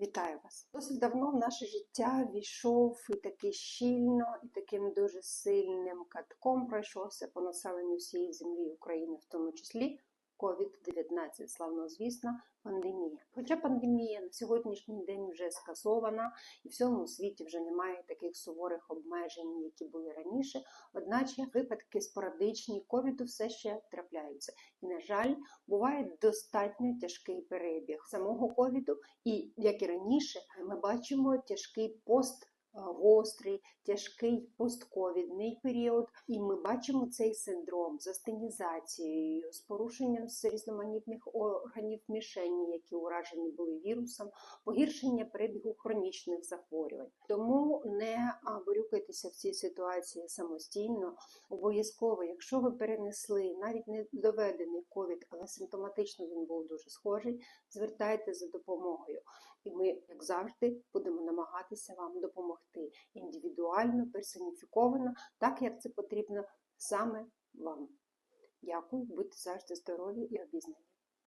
Вітаю вас! Досить давно в наше життя війшов і таки щільно, і таким дуже сильним катком пройшовся по населенню всієї землі України, в тому числі COVID-19, славно звісно, пандемія. Хоча пандемія на сьогоднішній день вже скасована, і в всьому світі вже немає таких суворих обмежень, які були раніше. Одначе випадки спорадичні ковіду все ще трапляються. І, на жаль, буває достатньо тяжкий перебіг самого ковіду, і як і раніше, ми бачимо тяжкий пост. Гострий, тяжкий постковідний період, і ми бачимо цей синдром з астенізацією, з порушенням різноманітних органів мішені, які уражені були вірусом, погіршення перебігу хронічних захворювань. Тому не борюкайтеся в цій ситуації самостійно. Обов'язково, якщо ви перенесли навіть не доведений ковід, але симптоматично він був дуже схожий, звертайте за допомогою. І ми, як завжди, будемо намагатися вам допомогти індивідуально, персоніфіковано, так як це потрібно саме вам. Дякую, будьте завжди здорові і обізнані.